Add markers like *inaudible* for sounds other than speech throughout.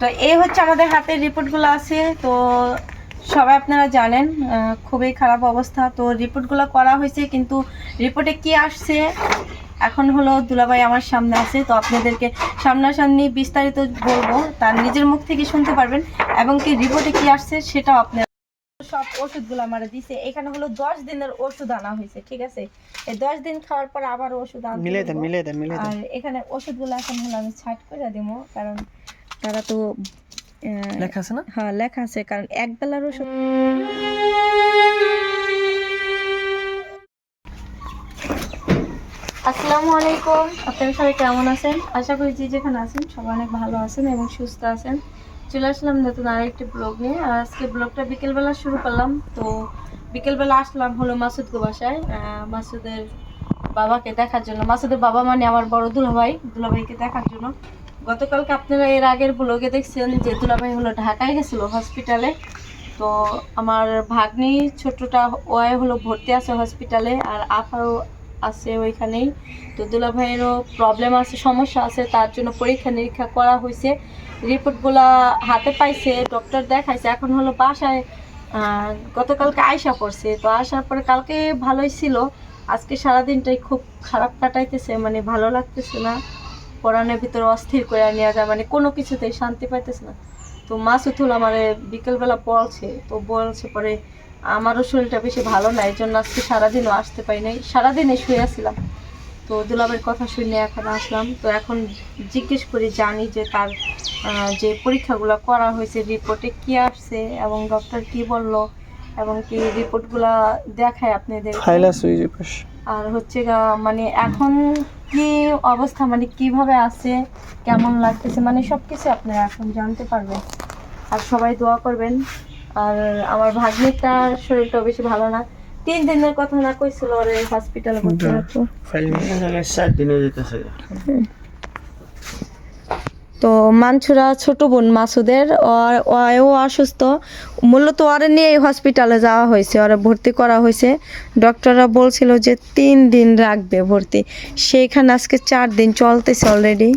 তো এই হচ্ছে আমাদের হাতের রিপোর্টগুলো আছে। তো সবাই আপনারা জানেন খুবই খারাপ অবস্থা। তো রিপোর্টগুলো করা হয়েছে কিন্তু রিপোর্টে কি আসছে? এখন হলো দুলাভাই আমার সামনে আছে তো আপনাদেরকে সামনাসামনি বিস্তারিত বলব। তার নিজের মুখ থেকে শুনতে পারবেন এবং কি রিপোর্টে কি আসছে সেটাও আপনার সব ওষুধগুলো আমার দিছে। এখানে হলো দশ দিনের ওষুধ আনা হয়েছে ঠিক আছে? এই দশ দিন খাওয়ার পর আবার ওষুধ দেন আর এখানে ওষুধগুলো এখন হলো আমি ছাট করে দিব কারণ তারা তো লেখা আছে না? হ্যাঁ লেখা আছে কারণ এক বেলার আসসালামু আলাইকুম। আপনারা সবাই কেমন আছেন? আশা করি যে যেখানে আছেন সবাই অনেক ভালো আছেন এবং সুস্থ আছেন। চলে আসলাম নতুন আরেকটি ব্লগ নিয়ে। আর আজকে ব্লগটা বিকেলবেলা শুরু করলাম। তো বিকেলবেলা আসলাম হলো মাসুদকে বাসায়। আহ, মাসুদের বাবাকে দেখার জন্য। মাসুদের বাবা মানে আমার বড় দুলাভাই। দুলাভাইকে দেখার জন্য। গতকালকে আপনারা এর আগের ব্লগে দেখছেন যে দুলাভাই হলো ঢাকায় গেছিল হসপিটালে তো আমার ভাগ্নি ছোটটা ওয়াই হলো ভর্তি আছে হসপিটালে আর আপাও আছে ওইখানেই। তো দুলাভাইয়েরও প্রবলেম আছে, সমস্যা আছে, তার জন্য পরীক্ষা নিরীক্ষা করা হয়েছে। রিপোর্টগুলা হাতে পাইছে ডক্টর দেখাইছে। এখন হলো বাসায় গতকালকে আয়সা পড়ছে। তো আসার পরে কালকে ভালোই ছিল। আজকে সারাদিনটাই খুব খারাপ কাটাইতেছে মানে ভালো লাগতেছে না। পড়ানোর ভিতরে অস্থির করে নেওয়া যায় মানে কোনো কিছুতেই শান্তি পাইতেছে না। তো মাসুতুল আমার বিকেলবেলা বলছে তো বলছে পরে আমারও শরীরটা বেশি ভালো না এই জন্য আজকে সারাদিনও আসতে পারি নাই। সারাদিনে শুয়েছিলাম তো দুলাবের কথা শুনে এখন আসলাম। তো এখন জিজ্ঞেস করি জানি যে তার যে পরীক্ষাগুলো করা হয়েছে রিপোর্টে কি আসছে এবং ডক্টর কি বলল এবং কি রিপোর্টগুলা দেখায় আপনাদের? আর হচ্ছে গা মানে এখন কি অবস্থা মানে কীভাবে আছে কেমন লাগতেছে মানে সবকিছু আপনারা এখন জানতে পারবেন। আর সবাই দোয়া করবেন। আর আমার ভাগ্নিটার শরীরটা বেশি ভালো না। তিন দিনের কথা না কইছিল ওরে হসপিটালে ভর্তি ফাইল চার দিনে যেতেছে। তো মানছুরা ছোট বোন মাসুদের ও অসুস্থ। মূলত ওরে নিয়ে হসপিটালে যাওয়া হয়েছে, ওরা ভর্তি করা হয়েছে। ডক্টররা বলছিল যে তিন দিন রাখবে ভর্তি। সেইখানে আজকে চার দিন চলতেছে অলরেডি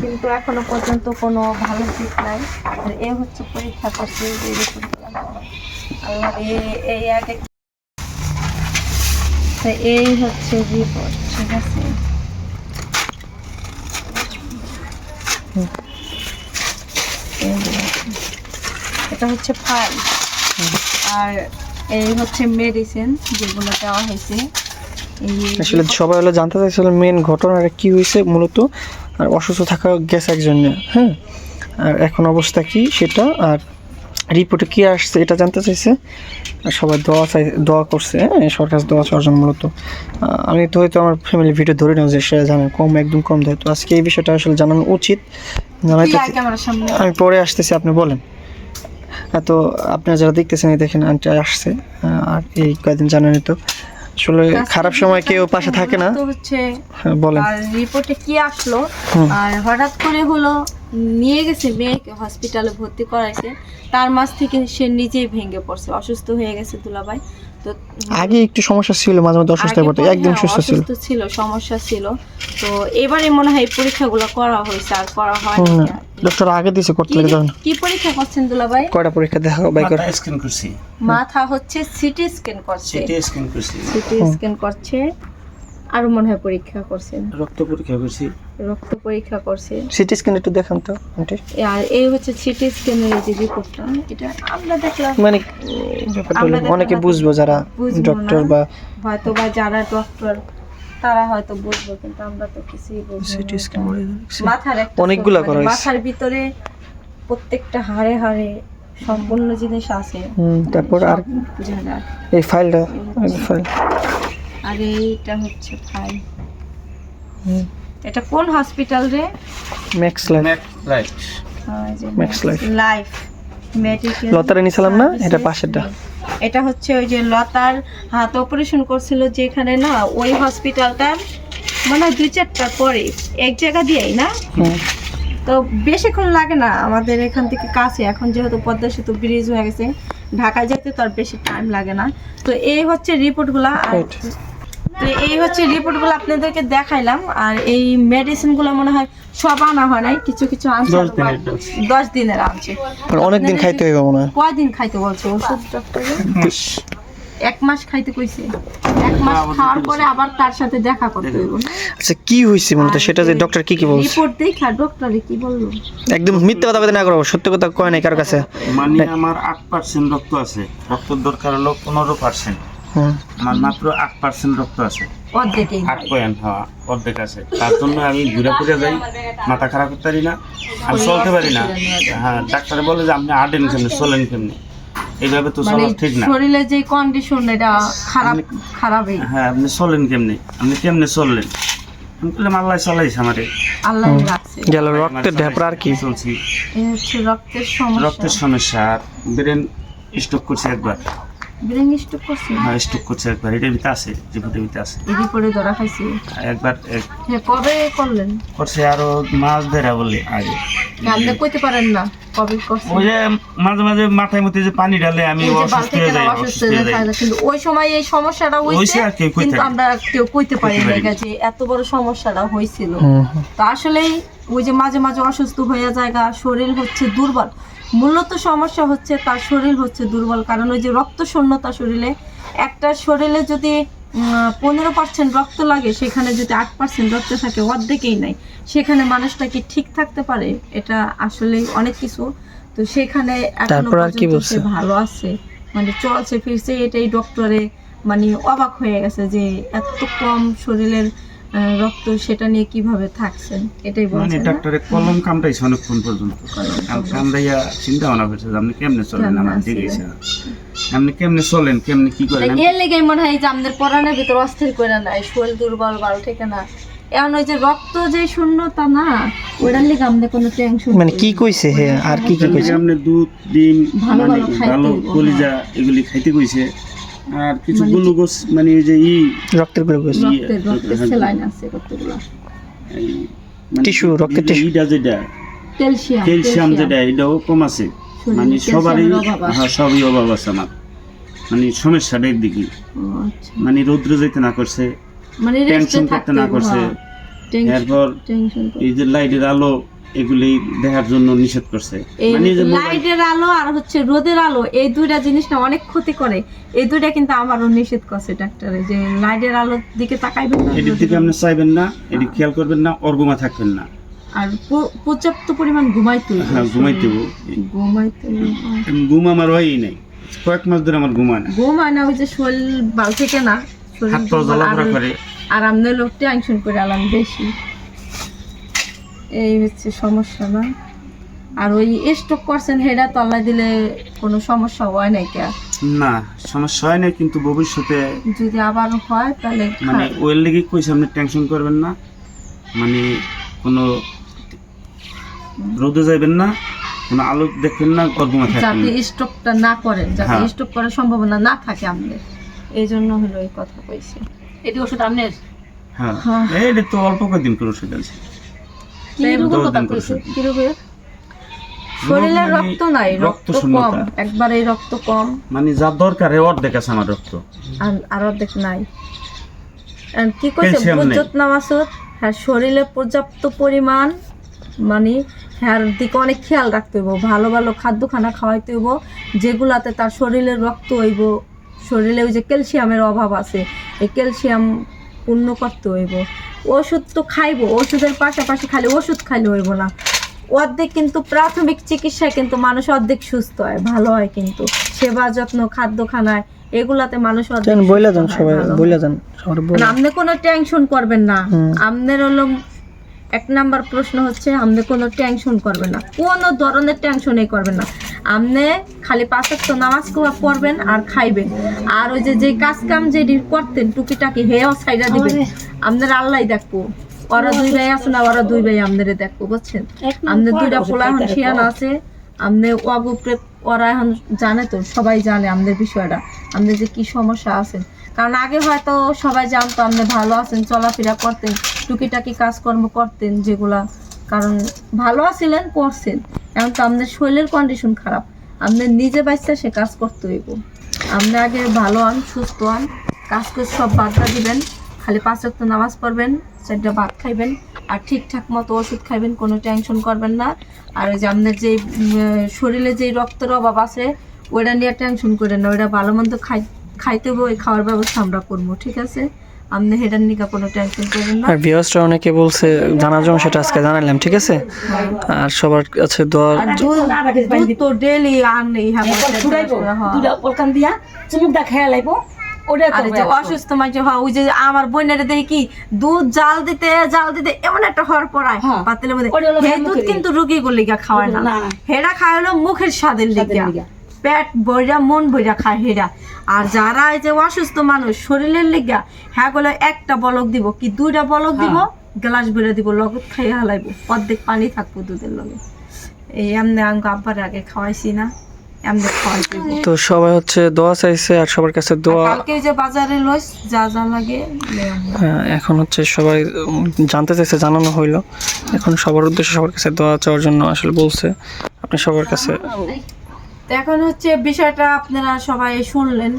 কিন্তু এখনও পর্যন্ত কোনো ভালো দিক নাই। এ হচ্ছে পরীক্ষা করছে এই এই হচ্ছে রিপোর্ট ঠিক আছে এই যে দেখুন। এটা হচ্ছে ফাইল। আর এই হচ্ছে মেডিসিন যেগুলো দেওয়া হয়েছে। আসলে সবাই হলো জানতে চাইছিল মেন ঘটনাটা কি হয়েছে মূলত, আর অসুস্থ থাকা গেছে একজন হ্যাঁ? আর এখন অবস্থা কি সেটা, আর রিপোর্টে কি আসছে এটা জানতে চাইছে? সবাই দোয়া চাই দোয়া করছে হ্যাঁ? সরকার দোয়া চাওয়ার জন্য মূলত। আমি তো হয়তো আমার ফ্যামিলি ভিডিও ধরে নাও যে সেটা জানে কম একদম কম দেয় তো আজকে এই বিষয়টা আসলে জানানো উচিত। জানাইতে আমি পরে আসতেছি আপনি বলেন। হ্যাঁ তো আপনারা যারা দেখতেছেন দেখেন আন্টি আসছে আর এই কয়েকদিন জানেনই তো। আসলে খারাপ সময় কেউ পাশে থাকে না। হ্যাঁ, বলেন। রিপোর্টে কি আসলো? আর হঠাৎ করে হলো নিয়ে গেছে মেয়েকে হসপিটালে ভর্তি করাইছে। তার মাঝ থেকে সে নিজেই ভেঙে পড়ছে অসুস্থ হয়ে গেছে দুলাভাই। তো আগে একটু সমস্যা ছিল মাঝে মধ্যে অসুস্থ হয়ে পড়তো একদম সুস্থ ছিল। অসুস্থ ছিল সমস্যা ছিল। তো এবারে মনে হয় পরীক্ষাগুলো করা হয়েছে আর করা হয় ডক্টর আগে দিছে করতে লাগে তখন। কি পরীক্ষা করছেন দুলাভাই? কয়টা পরীক্ষা দেখা করে মাথা স্ক্যান করছি। মাথা হচ্ছে সিটি স্ক্যান করছে। সিটি স্ক্যান করছি। সিটি স্ক্যান করছে আর মনে হয় পরীক্ষা করছেন। রক্ত পরীক্ষা করছি। রক্ত পরীক্ষা করছে। সিটি স্ক্যান একটু দেখান তো আন্টি। আর এই হচ্ছে সিটি স্ক্যানের যে রিপোর্টটা এটা আমরা দেখলাম। মানে অনেকে বুঝব যারা ডক্টর বা হয়তো বা যারা ডক্টর তারা হয়তো বুঝব কিন্তু আমরা তো কিছুই বুঝব সিটি। স্ক্যান মাথার একটা অনেকগুলা মানে করা হয়েছে। মাথার ভিতরে প্রত্যেকটা হাড়ে হাড়ে সম্পূর্ণ জিনিস আছে। হুম তারপর আর। এই ফাইলটা ফাইল। আর এইটা হচ্ছে ফাইল। এটা কোন হসপিটাল রে? Max Life Life. Life medical লতারে নিছিলাম না? এটা পাশেরটা। এটা হচ্ছে ওই যে লতার হাত অপারেশন করছিল যেখানে না ওই হসপিটালটার মানে দুই চারটা পরে এক জায়গা দিয়েই না? তো বেশিক্ষণ লাগে না আমাদের এখান থেকে কাছে। এখন যেহেতু পদ্মা সেতু ব্রিজ হয়ে গেছে ঢাকায় যেতে তো আর বেশি টাইম লাগে না। তো এই হচ্ছে রিপোর্টগুলা আর. তো এই হচ্ছে রিপোর্টগুলো আপনাদেরকে দেখাইলাম আর এই মেডিসিনগুলো মনে হয় সব আনা হয় নাই কিছু কিছু আনছে দশ দিনের আনছে। অনেক দিন খাইতে হইবে মনে হয়। কয়দিন খাইতে বলছে ওষুধ ডক্টরে এক মাস খাইতে কইছে। এক মাস খাওয়ার পরে আবার তার সাথে দেখা করতে হইব। আচ্ছা কি হয়েছে মূলত সেটা যে ডক্টর কি কি বলছে? রিপোর্ট দেখা ডক্টরে কি বলল? একদম মিথ্যে কথা বলতে না করো সত্য কথা কয় নাই কার কাছে। মানে আমার আট পার্সেন্ট রক্ত আছে। রক্তের দরকার হলো পনেরো পার্সেন্ট হুম আমার মাত্র আট পার্সেন্ট রক্ত আছে। আট পয়েন্ট হওয়া অর্ধেক আছে। তার জন্য আমি ঘুরে ফিরে যাই। মাথা খারাপ করতে পারি না। আমি চলতে পারি না। হ্যাঁ ডাক্তার বলে যে আপনি আটেন কেমনি চলেন কেমনি। এইভাবে তো মানে চলা ঠিক না। শরীরে যে কন্ডিশন এটা খারাপ খারাপই। হ্যাঁ আপনি চলেন কেমনি? আপনি কেমনে চললেন? আমি বললাম আল্লাহ চালাইছে আমারে। আল্লাহ রাখছে। গেল রক্তের ঢেপরা আর কি? চলছি। রক্তের সমস্যা। রক্তের সমস্যা। ব্রেন স্ট্রোক করছে একবার। ব্রেন স্ট্রোক করছে? হ্যাঁ স্ট্রোক করছে একবার। এটার ভিতরে আছে রিপোর্টের ভিতরে আছে। পরে ধরা খাইছি? একবার হ্যাঁ কবে করলেন? করছে আরও মাছ ধরা বলে আগে। আপনি কইতে পারেন না কবে করছেন ওই যে মাঝে মাঝে মাথায় মধ্যে যে পানি ঢালে আমি অসুস্থ হয়ে যাই অসুস্থ অসুস্থ হয়ে হয়ে যাই। কিন্তু ওই সময় এই সমস্যাটা হইছে কিন্তু আমরা কেউ কইতে পারি না যে এত বড় সমস্যাটা হুম। তো আসলেই ওই যে মাঝে মাঝে অসুস্থ হয়ে জায়গা শরীর হচ্ছে দুর্বল। মূলত সমস্যা হচ্ছে তার শরীর হচ্ছে দুর্বল কারণ ওই যে রক্ত শূন্যতা শরীরে একটা শরীরে যদি পনেরো পার্সেন্ট রক্ত লাগে সেখানে যদি আট পার্সেন্ট রক্ত থাকে অর্ধেকেই নাই। সেখানে মানুষটা কি ঠিক থাকতে পারে? এটা আসলে অনেক কিছু। তো সেখানে ভালো আছে। মানে চলছে ফিরছে এটাই ডক্টরে মানে অবাক হয়ে গেছে যে এত কম শরীরের রক্ত সেটা নিয়ে কীভাবে থাকছেন? এটাই বলছেন মানে বলছে না? ডাক্তারে কলম কামড়াইছে অনেকক্ষণ পর্যন্ত। কামড়াইয়া চিন্তা ভাবনা করছে আপনি কেমনে চলেন আমার? দিকে আপনি কেমনে চলেন কেমনে কি করেন? এর লেগে মনে হয় যে আমাদের পরাণের ভিতর অস্থির করে নাই শরীর দুর্বল ভালো থেকে না। এখন ওই যে রক্ত যে শূন্যতা না ওটার লেগে আমাদের কোনো টেনশন মানে কি কইছে হে? আর কি কি কইছে? আপনি দুধ ডিম ভালো মানে ভালো হইবো, কলিজা এগুলি খাইতে কইছে। আর কিছু মানে- গ্লুকোজ মানে ওই যে ই রক্তের কইছে রক্তের রক্তের হ্যাঁ, সেলাইন আছে কতগুলো? মানে রক্তের এই যে যেটা ক্যালসিয়াম ক্যালসিয়াম যেটা এটাও কম আছে। মানে সবারই। হ্যাঁ সবই অভাব আছে আমার। মানে সমস্যাটা দিকে আচ্ছা। মানে রৌদ্র যেতে না করছে মানে টেনশন করতে না করছে। হ্যাঁ। টেনশন এরপর এই যে লাইটের আলো এগুলি দেখার জন্য নিষেধ করছে। মানে লাইটের আলো আর হচ্ছে রোদের আলো এই দুইটা জিনিস না অনেক ক্ষতি করে। এই দুইটা কিন্তু আমারও নিষেধ করছে ডাক্তারে যে লাইটের আলোর দিকে তাকাইবেন না এটির দিকে আপনি চাইবেন না এটি খেয়াল করবেন না অর্গমা থাকবেন না। আর পর্যাপ্ত পরিমাণ ঘুমাইতে। হ্যাঁ ঘুমাইতে। ঘুমাইতে। ঘুম আমার হয়ই নাই। কয়েক মাস ধরে আমার ঘুমায় না। ঘুম হয় না ওই যে শরীর ভালো থেকে না শরীর আর- করে। আর আমাদের লোক টেনশন করে আলাম বেশি। এই হচ্ছে সমস্যা না। আর ওই স্টক করছেন হেডা তলায় দিলে কোনো সমস্যা হয় নাই কে? না সমস্যা হয় না কিন্তু ভবিষ্যতে যদি আবার হয় তাহলে মানে। ওয়েল লেগে কইছে আপনি টেনশন করবেন না। মানে কোনো রোদে যাবেন না কোনো আলো দেখবেন না অর্গমা থাকবেন যাতে স্টকটা না করেন যাতে হ্যাঁ। স্টক করার সম্ভাবনা না থাকে আমাদের। এই জন্য হলো এই কথা কইছি। এটি ওষুধ আপনার হ্যাঁ। হ্যাঁ। এইটা তো অল্প কদিন করে ওষুধ আছে। কি রোগের কথা কইছে? কি রোগে শরীরে মানে রক্ত নাই রক্ত কম। একবারে রক্ত কম। মানে যা দরকার এ অর্ধেক আছে আমার রক্ত। আর আর অর্ধেক নাই। কি কইছে? Calcium নেই। বুঝত না মাসুদ হ্যাঁ শরীরে পর্যাপ্ত পরিমাণ মানে হ্যাঁ দিকে অনেক খেয়াল রাখতে হইব। ভালো ভালো খাদ্য খানা খাওয়াইতে হইব যেগুলাতে তার শরীরের রক্ত হইব। শরীরে ওই যে ক্যালসিয়ামের অভাব আছে। এই ক্যালসিয়াম পূর্ণ করতে হইব। ওষুধ তো খাইবো ওষুধের পাশাপাশি খালি ওষুধ খাইলে হইব না। অর্ধেক কিন্তু প্রাথমিক চিকিৎসায় কিন্তু মানুষ অর্ধেক সুস্থ হয় ভালো হয় কিন্তু। সেবা যত্ন খাদ্য খানায় এগুলাতে মানুষ অর্ধেক বইলা যান সবাই বইলা যান সবার বইলা মানে আপনি কোনো টেনশন করবেন না। আপনার হলো এক নাম্বার প্রশ্ন হচ্ছে আপনি কোনো টেনশন করবেন না। কোনো ধরনের টেনশনই করবেন না। আপনি খালি পাঁচক তো নামাজ কোয়া পড়বেন আর খাইবেন। আর ওই যে যে কাজ কাম যে করতেন টুকিটাকি হেও সাইডা দিবেন। আপনার আল্লাহ দেখব। ওরা দুই ভাই আছে না ওরা দুই ভাই আপনারে দেখব বুঝছেন? আমাদের দুইটা পোলা এখন শিয়ান আছে। আমনে ওয়াগুপরে ওরা এখন জানে তো সবাই জানে আমাদের বিষয়টা। আমাদের যে কি সমস্যা আছে কারণ আগে হয়তো সবাই জানতো আপনি ভালো আছেন চলাফেরা করতেন টুকিটাকি কাজকর্ম করতেন যেগুলা কারণ ভালো আছিলেন করছেন। এখন তো আপনার শরীরের কন্ডিশন খারাপ। আপনি নিজে বাচ্চা, সে কাজ করতে হইব। আপনি আগে ভালো হন, সুস্থ হন, কাজ করে সব বার্তা দিবেন। খালি পাঁচ রক্ত নামাজ পড়বেন, চারটা ভাত খাইবেন, আর ঠিকঠাক মতো ওষুধ খাইবেন, কোনো টেনশন করবেন না। আর ওই যে আপনার যে শরীরে যে রক্তের অভাব আছে, ওইটা নিয়ে টেনশন করেন না। ওইটা ভালো মন্দ খাই, খাইতে হবে, ওই খাওয়ার ব্যবস্থা আমরা করব, ঠিক আছে? আপনি হেডার নিকা কোনো টেনশন করবেন না আর ভিউয়ার্সরা অনেকে বলছে জানার জন্য সেটা আজকে জানালাম ঠিক আছে আর সবার কাছে দোয়া দুধ দুধ তো ডেলি হ্যাঁ। দুটা পলকান দিয়া চুমুকটা খেয়া লাগবো ওটা আর এই যে অসুস্থ মানুষ হয় ওই যে আমার বোনের দেখি কি দুধ জাল দিতে জাল দিতে এমন একটা হর পড়ায় হ্যাঁ। পাতিলের মধ্যে দুধ কিন্তু রুগী গুলি খাওয়ায় না। হেরা খায় হলো মুখের স্বাদের লিগা। পেট বইরা মন বইরা খায় হেরা। আর যারা এই যে অসুস্থ মানুষ শরীরের লিগা হ্যাঁ গুলো একটা বলক দিব কি দুইটা বলক দিব? গ্লাস ভরে দিব লগত খাইয়া হালাইব। অর্ধেক পানি থাকব দুধের লগে। এই এমনি আমি আব্বার আগে খাওয়াইছি না এমনি খাওয়াইতে দিব। তো সবাই হচ্ছে দোয়া চাইছে আর সবার কাছে দোয়া। কালকে যে বাজারে লইস যা যা লাগে হ্যাঁ, এখন হচ্ছে সবাই জানতে চাইছে জানানো হইল। এখন সবার উদ্দেশ্যে সবার কাছে দোয়া চাওয়ার জন্য আসলে বলছে। আপনি সবার কাছে তো এখন হচ্ছে বিষয়টা আপনারা সবাই শুনলেন।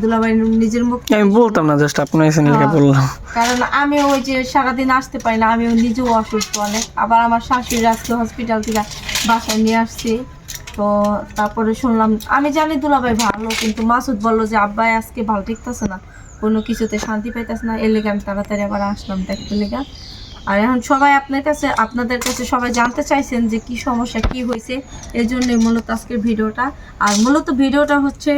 দুলাভাই নিজের মুখ আমি বলতাম না জাস্ট আপনার হ্যাঁ। বললাম। কারণ আমি ওই যে সারাদিন আসতে পারি না আমিও নিজেও অসুস্থ অনেক। আবার আমার শাশুড়ি আজকে হসপিটাল থেকে বাসায় নিয়ে আসছি। তো তারপরে শুনলাম আমি জানি দুলাভাই ভালো কিন্তু মাসুদ বলল যে আব্বাই আজকে ভালো ঠিকতেছে না কোনো কিছুতে শান্তি পাইতেছে না। এর লেগে আমি তাড়াতাড়ি আবার আসলাম দেখতে লেগে। আর এখন সবাই আপনার কাছে, আপনাদের কাছে সবাই জানতে চাইছেন যে কি সমস্যা, কি হয়েছে, এই জন্যই মূলত আজকের ভিডিওটা। আর মূলত ভিডিওটা হচ্ছে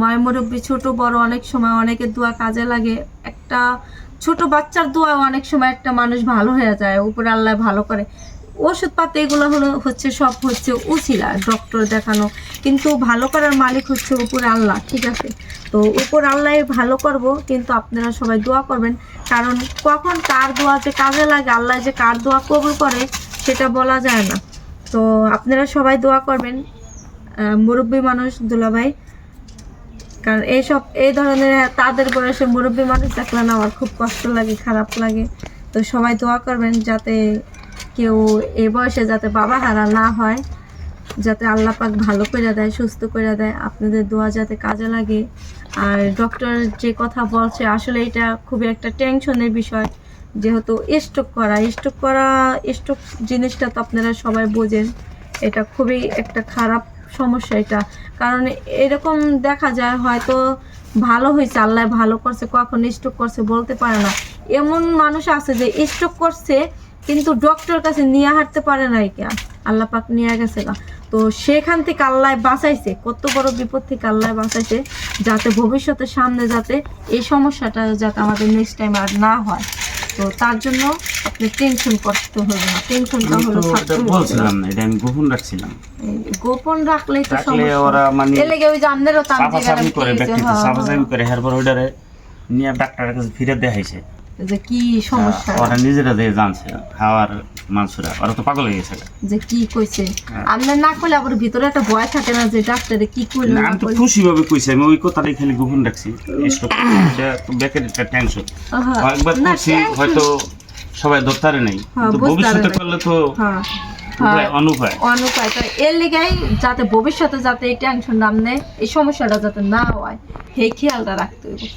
মায় মুরব্বী ছোট, বড় অনেক সময় অনেকের দোয়া কাজে লাগে। একটা ছোট বাচ্চার দোয়া অনেক সময় একটা মানুষ ভালো হয়ে যায়, উপরে আল্লাহ ভালো করে। ওষুধ পাতি এগুলো হলো হচ্ছে, সব হচ্ছে উচিলা ডক্টর দেখানো। কিন্তু ভালো করার মালিক হচ্ছে উপরে আল্লাহ, ঠিক আছে? তো উপর আল্লাহ ভালো করব, কিন্তু আপনারা সবাই দোয়া করবেন। কারণ কখন কার দোয়া যে কাজে লাগে, আল্লাহ যে কার দোয়া কবুল করে, সেটা বলা যায় না। তো আপনারা সবাই দোয়া করবেন মুরব্বী মানুষ, দুলাভাই। কারণ এইসব এই ধরনের, তাদের বয়সে মুরব্বী মানুষ দেখলে না আমার খুব কষ্ট লাগে, খারাপ লাগে। তো সবাই দোয়া করবেন যাতে কেউ এ বয়সে যাতে বাবা হারা না হয়, যাতে আল্লাহ পাক ভালো করে দেয়, সুস্থ করে দেয়, আপনাদের দোয়া যাতে কাজে লাগে। আর ডক্টর যে কথা বলছে, আসলে এটা খুবই একটা টেনশনের বিষয়। যেহেতু স্ট্রোক করা স্ট্রোক করা স্ট্রোক জিনিসটা তো আপনারা সবাই বোঝেন, এটা খুবই একটা খারাপ সমস্যা এটা। কারণ এরকম দেখা যায়, হয়তো ভালো হয়েছে আল্লাহ ভালো করছে, কখন স্ট্রোক করছে, বলতে পারে না। এমন মানুষ আছে যে স্ট্রোক করছে কিন্তু ডক্টর কাছে নিয়ে হাঁটতে পারে না কে? আল্লাহ পাক নিয়ে গেছে গা। তো সেখান থেকে আল্লাহ বাঁচাইছে কত বড় বিপদ থেকে আল্লাহ বাঁচাইছে যাতে ভবিষ্যতে সামনে যাতে এই সমস্যাটা যাতে আমাদের নেক্সট টাইম আর না হয়। তো তার জন্য আপনি টেনশন করতে হবে না টেনশনটা হলো। বলছিলাম না এটা আমি গোপন রাখছিলাম। গোপন রাখলেই তো সমস্যা। ওরা মানে এর লেগে ওই আপনারও তার চাপাচাপি করে ব্যক্তিত্ব হ্যাঁ, করে এরপর ওইটারে নিয়ে ডাক্তারের কাছে ফিরে দেখাইছে। যে কি সমস্যা? ওরা নিজেরা জানছে হাওয়ার মানুষরা ওরা তো পাগল হয়ে গেছে যে কি কইছে? হ্যাঁ। আপনার না করলে আবার ভিতরে একটা ভয় থাকে না যে ডাক্তারে কি না, আমি তো খুশি ভাবে কইছি আমি ওই কথাটাই খালি গোপন রাখছি। এটা তো ব্যাকের একটা টেনশন হ্যাঁ। একবার tension- হয়তো সবাই নাই হ্যাঁ, বুঝতে ভবিষ্যতে করলে তো হ্যাঁ উপায় হ্যাঁ। অনুপায় অনুপায় তো এর লেগাই যাতে ভবিষ্যতে যাতে এই টেনশন নামনে এই সমস্যাটা যাতে না হয় সেই খেয়ালটা রাখতে হবে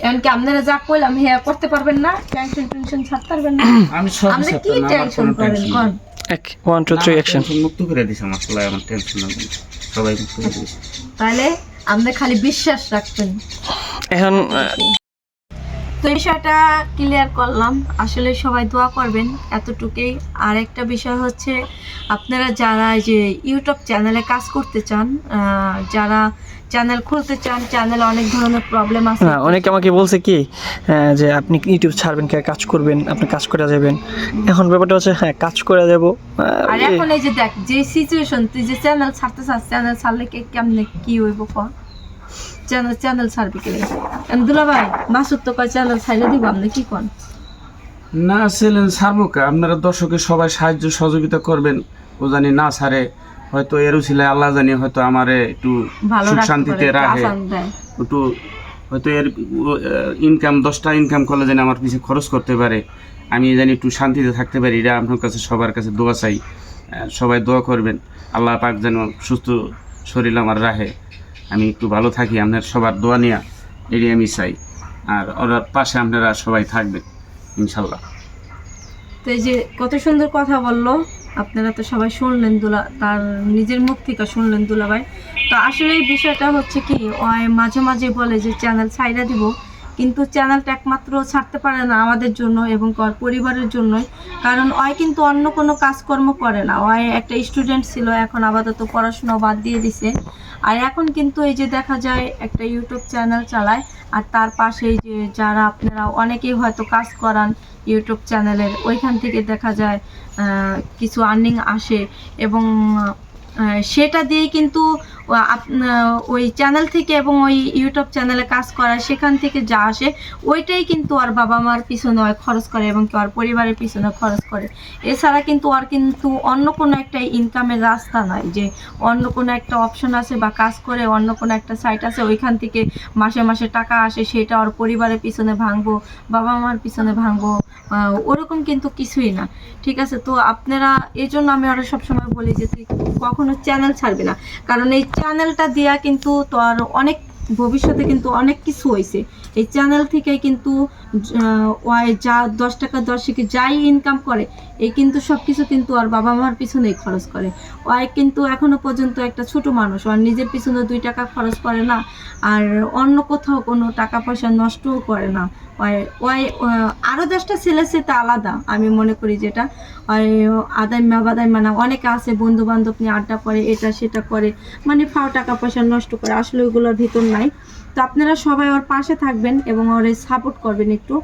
এমনকি আপনারা যা কইলাম হ্যাঁ করতে পারবেন না? টেনশন টেনশন ছাড়তে পারবেন না? *clears throat* আমি সব আপনি কি আমার টেনশন করেন কোন? এক ওয়ান টু থ্রি অ্যাকশন মুক্ত করে দিস আমার সবাই আমার টেনশন না। সবাই মুক্ত করে দিস। তাহলে আপনি খালি বিশ্বাস রাখবেন। এখন তো এই বিষয়টা ক্লিয়ার করলাম। আসলে সবাই দোয়া করবেন এতটুকুই। আর একটা বিষয় হচ্ছে আপনারা যারা যে ইউটিউব চ্যানেলে কাজ করতে চান যারা চ্যানেল খুলতে চান চ্যানেলে অনেক ধরনের প্রবলেম আছে। না অনেকে আমাকে বলছে কি যে আপনি ইউটিউব ছাড়বেন কে কাজ করবেন আপনি কাজ করে যাবেন। এখন ব্যাপারটা হচ্ছে হ্যাঁ কাজ করে যাব। আর এখন এই যে দেখ যে সিচুয়েশন তুই যে চ্যানেল ছাড়তে চাস চ্যানেল ছাড়লে কে কেমনে কি হইব ক চ্যানেল চ্যানেল ছাড়বি কে দুলা ভাই তো কয় চ্যানেল ছাইলে দিব আপনি কি কন? না ছিলেন সারমুখা আপনারা দর্শকের সবাই সাহায্য সহযোগিতা করবেন। ও জানি না সারে হয়তো এরও ছিল আল্লাহ জানি হয়তো আমারে একটু সুখ শান্তিতে রাখে। একটু হয়তো এর ইনকাম দশটা ইনকাম করলে যেন আমার পিছিয়ে খরচ করতে পারে। আমি জানি একটু শান্তিতে থাকতে পারি। এটা আপনার কাছে সবার কাছে দোয়া চাই। সবাই দোয়া করবেন। আল্লাহ পাক যেন সুস্থ শরীর আমার রাখে। আমি একটু ভালো থাকি, আপনার সবার দোয়া নেওয়া এটি আমি চাই। আর ওরা পাশে আপনারা সবাই থাকবেন, ইনশাল্লাহ। তো এই যে কত সুন্দর কথা বলল, আপনারা তো সবাই শুনলেন দুলা, তার নিজের মুখ থেকে শুনলেন দুলাভাই। তো আসলে এই বিষয়টা হচ্ছে কি ও মাঝে মাঝে বলে যে চ্যানেল ছাইরা দিব কিন্তু চ্যানেলটা একমাত্র ছাড়তে পারে না আমাদের জন্য এবং পরিবারের জন্যই। কারণ ওই কিন্তু অন্য কোনো কাজকর্ম করে না। ওই একটা স্টুডেন্ট ছিল, এখন আপাতত পড়াশোনা বাদ দিয়ে দিছে। আর এখন কিন্তু এই যে দেখা যায় একটা ইউটিউব চ্যানেল চালায়, আর তার পাশে যে যারা আপনারা অনেকেই হয়তো কাজ করান ইউটিউব চ্যানেলের, ওইখান থেকে দেখা যায় কিছু আর্নিং আসে এবং সেটা দিয়ে কিন্তু ওই চ্যানেল থেকে এবং ওই ইউটিউব চ্যানেলে কাজ করা, সেখান থেকে যা আসে, ওইটাই কিন্তু আর বাবা মার পিছনে ওর খরচ করে এবং কি ওর পরিবারের পিছনে খরচ করে। এছাড়া কিন্তু ওর কিন্তু অন্য কোনো একটা ইনকামের রাস্তা নয় যে, অন্য কোনো একটা অপশন আছে বা কাজ করে অন্য কোনো একটা সাইট আছে, ওইখান থেকে মাসে মাসে টাকা আসে, সেটা ওর পরিবারের পিছনে ভাঙবো, বাবা মার পিছনে ভাঙবো ওরকম কিন্তু কিছুই না। ঠিক আছে? তো আপনারা এই জন্য আমি আরও সবসময় বলি যে তুই কখনো চ্যানেল ছাড়বে না। কারণ এই চ্যানেলটা দেওয়া কিন্তু তোর অনেক, ভবিষ্যতে কিন্তু অনেক কিছু হয়েছে এই চ্যানেল থেকে কিন্তু যা দশ টাকা দশ থেকে যাই ইনকাম করে, এই কিন্তু সব কিছু কিন্তু আর বাবা মার পিছনেই খরচ করে। ওয়াই কিন্তু এখনও পর্যন্ত একটা ছোট মানুষ আর নিজের পিছনে দুই টাকা খরচ করে না, আর অন্য কোথাও কোনো টাকা পয়সা নষ্টও করে না। ওই ওই আহ, আরও দশটা ছেলে সেটা আলাদা। আমি মনে করি যেটা আদায় মাবাদায় মানে অনেকে আছে বন্ধু বান্ধব নিয়ে আড্ডা করে এটা সেটা করে মানে ফাও টাকা পয়সা নষ্ট করে আসলে ওইগুলোর ভিতর নাই। তো আপনারা সবাই ওর পাশে থাকবেন এবং ওর সাপোর্ট করবেন একটু।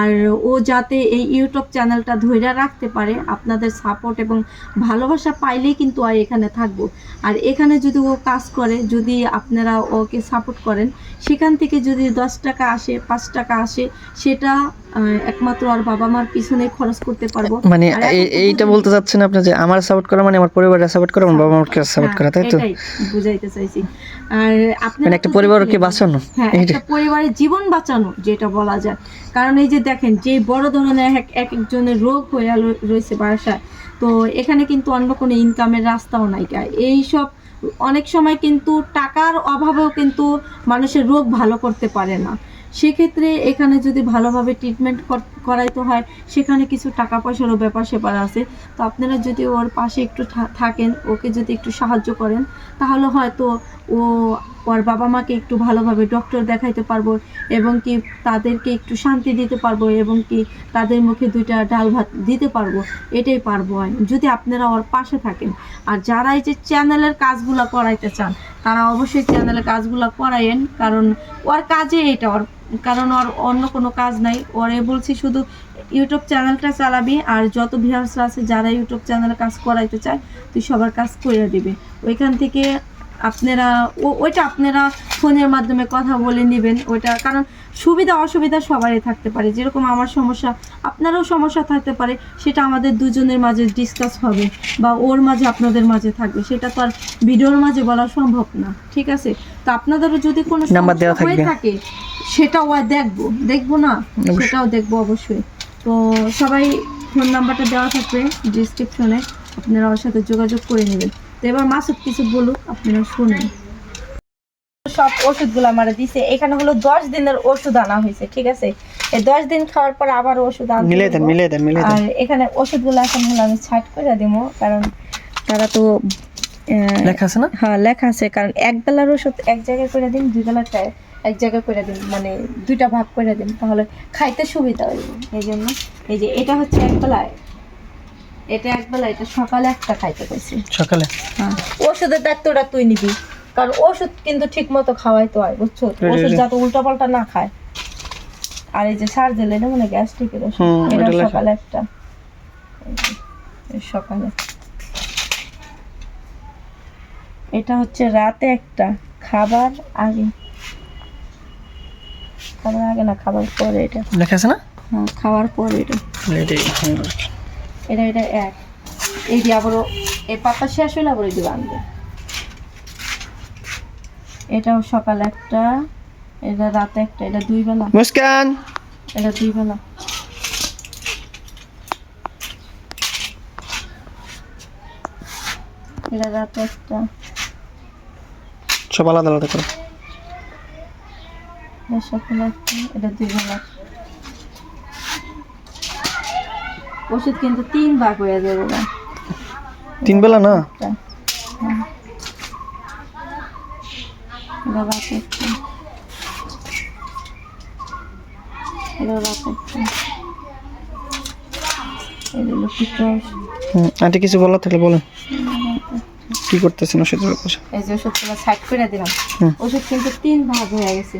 আর ও যাতে এই ইউটিউব চ্যানেলটা ধৈর্য রাখতে পারে, আপনাদের সাপোর্ট এবং ভালোবাসা পাইলেই কিন্তু আর এখানে থাকব। আর এখানে যদি ও কাজ করে, যদি আপনারা ওকে সাপোর্ট করেন, সেখান থেকে যদি দশ টাকা আসে, পাঁচ টাকা আসে, সেটা একমাত্র আর বাবা মার পিছনে খরচ করতে পারব। মানে এইটা বলতে চাচ্ছেন আপনি যে আমার সাপোর্ট করা মানে আমার পরিবারের সাপোর্ট করা আমার বাবা মাকে সাপোর্ট করা তাই তো? হ্যাঁ, বুঝাইতে চাইছি। আর আপনারা মানে একটা পরিবারকে বাঁচানো হ্যাঁ একটা পরিবারের জীবন বাঁচানো যেটা বলা যায়। কারণ এই যে দেখেন যে বড় ধরনের এক এক একজনের রোগ হয়ে রয়েছে বাসায় তো এখানে কিন্তু অন্য কোনো ইনকামের রাস্তাও নাই এই সব অনেক সময় কিন্তু টাকার অভাবেও কিন্তু মানুষের রোগ ভালো করতে পারে না। সেক্ষেত্রে এখানে যদি ভালোভাবে ট্রিটমেন্ট করাইতে হয়, সেখানে কিছু টাকা পয়সারও ব্যাপার সেপার আছে। তো আপনারা যদি ওর পাশে একটু থাকেন, ওকে যদি একটু সাহায্য করেন, তাহলে হয়তো ও ওর বাবা মাকে একটু ভালোভাবে ডক্টর দেখাইতে পারব এবং কি তাদেরকে একটু শান্তি দিতে পারব এবং কি তাদের মুখে দুইটা ডাল ভাত দিতে পারব, এটাই পারব যদি আপনারা ওর পাশে থাকেন, আর যারা এই যে চ্যানেলের কাজগুলো করাইতে চান, তারা অবশ্যই চ্যানেলের কাজগুলো করাইয়েন কারণ ওর কাজে এটা, ওর কারণ ওর অন্য কোনো কাজ নাই। ওরে বলছি শুধু ইউটিউব চ্যানেলটা চালাবি, আর যত ভিউয়ার্সরা আছে, যারা ইউটিউব চ্যানেলে কাজ করাইতে চায়, তুই সবার কাজ করে দিবি। ওইখান থেকে আপনারা ও- ওইটা আপনারা ফোনের মাধ্যমে কথা বলে নেবেন ওইটা কারণ সুবিধা অসুবিধা সবারই থাকতে পারে। যেরকম আমার সমস্যা আপনারও সমস্যা থাকতে পারে সেটা আমাদের দুজনের মাঝে ডিসকাস হবে বা ওর মাঝে আপনাদের মাঝে থাকবে। সেটা তো আর ভিডিওর মাঝে বলা সম্ভব না ঠিক আছে? তো আপনাদেরও যদি কোনো নাম্বার দেওয়া সমস্যা হয়ে থাকে সেটাও আর দেখব দেখব না? সেটাও দেখব অবশ্যই। তো সবাই ফোন নাম্বারটা দেওয়া থাকবে ডিসক্রিপশনে আপনারা ওর সাথে যোগাযোগ করে নেবেন। তো এবার মাসুদ কিছু বলুক আপনারা শুনুন। সব ওষুধগুলো আমার দিছে। এখানে হলো দশ দিনের ওষুধ আনা হয়েছে ঠিক আছে? এই দশ দিন খাওয়ার পর আবার ওষুধ আনতে মিলে দেন মিলে দেন মিলে দেন। আর এখানে ওষুধগুলো এখন হলো আমি ছাট করে দিব কারণ তারা তো লেখা আছে না? হ্যাঁ লেখা আছে কারণ এক বেলার ওষুধ এক জায়গায় করে দিন দুই এক জায়গায় করে দিন মানে দুইটা ভাগ করে দিন তাহলে খাইতে সুবিধা হইব। এই জন্য এই যে এটা হচ্ছে এক বেলায় এটা এক বেলা এটা সকালে একটা খাইতে পাইছি সকালে? হ্যাঁ। ওষুধের দায়িত্বটা তুই নিবি। কারণ ওষুধ কিন্তু ঠিক মতো খাওয়াইতে হয় বুঝছ? ওষুধ যাতে উল্টা পাল্টা না খায়। আর এই যে সার দিলে এটা মানে গ্যাস্ট্রিকের ওষুধ এটা সকালে একটা। সকালে। এটা হচ্ছে রাতে একটা। খাবার আগে। খাবার আগে না খাবার পরে এটা। লেখা আছে না? হ্যাঁ খাওয়ার পরে এটা। এটা এটা এক। এই দিয়ে আবারও এই পাতা শেষ হইলে আবার এই দিয়ে আনবে এটাও সকাল একটা এটা রাতে একটা এটা দুই বেলা। মুস্কান! এটা দুই বেলা। এটা রাতে একটা। সব আলাদা আলাদা করো। দেড়শো কিলো একটা, এটা দুই বেলা। ওষুধ কিন্তু তিন ভাগ হয়ে যাবে। তিন বেলা না। হুম আন্টি কিছু বলার থাকলে বলেন। কি করতেছেন ওষুধের কথা এই যে ওষুধগুলো সাইড করে দিলাম। ওষুধ কিন্তু তিন ভাগ হয়ে গেছে।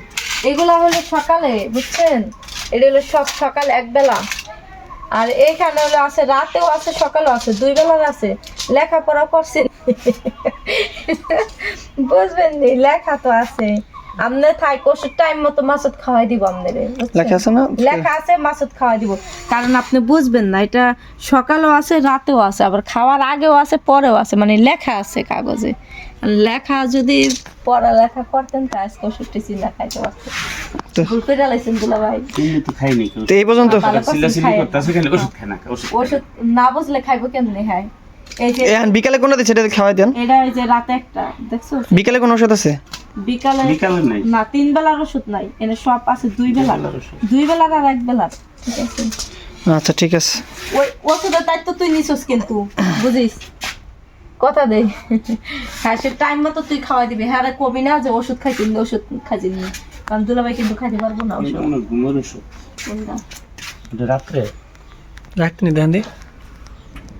এগুলা হলো সকালে বুঝছেন? এটা হলো সব সকাল এক বেলা আর এইখানে হলো আছে রাতেও আছে সকালেও আছে দুই বেলার আছে। লেখাপড়া করছেন বুঝবেন নি লেখা তো আছে। আমনে থাই ওষুধ টাইম মতো মাসুদ খাওয়াই দিব আপনাদের লেখা আছে না? লেখা আছে মাসুদ খাওয়াই দিব। কারণ আপনি বুঝবেন না এটা সকালেও আছে রাতেও আছে আবার খাওয়ার আগেও আছে পরেও আছে মানে লেখা আছে কাগজে। লেখা যদি পড়ালেখা করতেন তা আজকে ওষুধটি চিন্তা খাইতে পারতেন। ওষুধ ওষুধ। ওষুধ বিকালে কোনো দিচ্ছে? এটা খাওয়াই দেন। বিকালে কোনো ওষুধ আছে? বিকালে বিকালে না তিন বেলার ওষুধ নাই। এনে সব আছে দুই ওষুধ। দুই বেলার আর এক বেলার। ঠিক আচ্ছা ঠিক আছে। ওই ওষুধের দায়িত্ব তুই নিছিস কিন্তু বুঝিস? কথা দে হ্যাঁ সে টাইম মতো তুই খাওয়াই দিবি। হ্যাঁ রে কবি না যে ওষুধ খাইছি না, ওষুধ খাইছি নি কারণ দুলাভাই কিন্তু খাইতে পারব না ওষুধ। ঘুমের ওষুধ। কোনটা রাত্রে? নি দেন দি।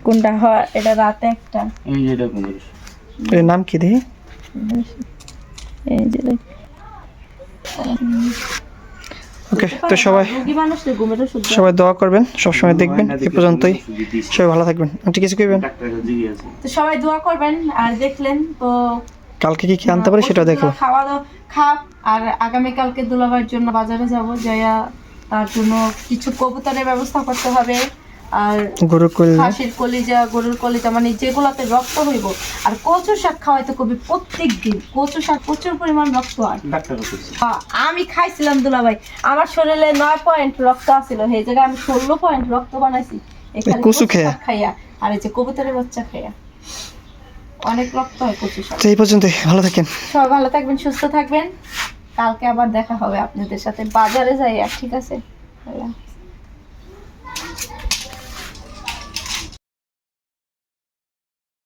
কোনটা? হয় এটা রাতে একটা। এই যে এটা ঘুমের ওষুধ। এর নাম কি দেখি? এই যে দেখ। ওকে তো সবাই। সবাই দোয়া করবেন সবসময় দেখবেন এ পর্যন্তই। সবাই ভালো থাকবেন। আন্টি কিছু কইবেন। তো সবাই দোয়া করবেন আর দেখলেন তো কালকে কি কি আনতে পারি সেটা দেখো। খাওয়া দাওয়া খাপ আর আগামী কালকে দুলাবার জন্য বাজারে যাব জয়া তার জন্য কিছু কবুতরের ব্যবস্থা করতে হবে। আর গরু করলে খাসির কলিজা গরুর কলিজা মানে যেগুলাতে রক্ত হইব। আর কচু শাক খাওয়াইতে কবি প্রত্যেক দিন কচু শাক প্রচুর পরিমাণ রক্ত হয়। ডাক্তার বলছে আ- আমি খাইছিলাম দুলাভাই। আমার শরীরে নয় পয়েন্ট রক্ত আছিল। সেই জায়গায় আমি ষোলো পয়েন্ট রক্ত বানাইছি। এই কচু খেয়ে? খাইয়া। আর এই যে কবুতরের বাচ্চা খাইয়া। অনেক রক্ত হয় কচু শাক। এই পর্যন্তই। ভালো থাকেন। সবাই ভালো থাকবেন সুস্থ থাকবেন। কালকে আবার দেখা হবে আপনাদের সাথে। বাজারে যাই ঠিক আছে? আল্লাহ।